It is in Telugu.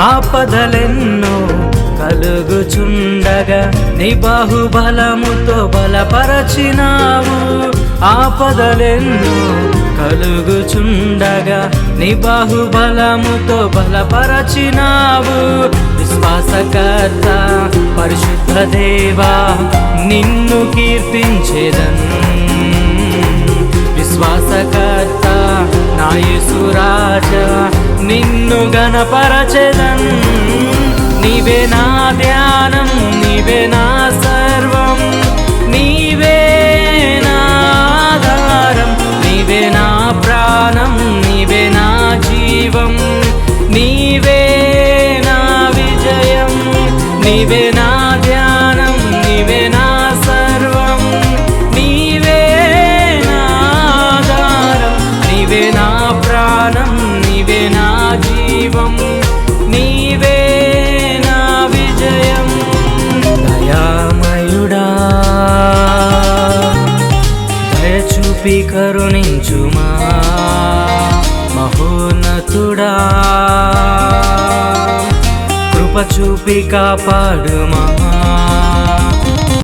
ఆపదలెన్నో కలుగుచుండగా నీ బాహుబలముతో బలపరచినావు. ఆపదలెన్నో కలుగుచుండగా నీ బాహుబలముతో బలపరచినావు. విశ్వాసకర్త పరిశుద్ధ దేవా నిన్ను కీర్తించేదన్. విశ్వాసకర్త నాయసురా నిన్ను గణపరచెదన్ నీవే నా ధ్యానం నీవే నా సర్వం. నీవే నాధారం నీవే నా ప్రాణం నీవే నా జీవం. నీవే నా విజయం నీవే నా దైవం నీవే నా విజయం. దయామయుడా దయచూపి కరుణించుమా మహోన్నతుడా. కృప చూపి కాపాడుమా.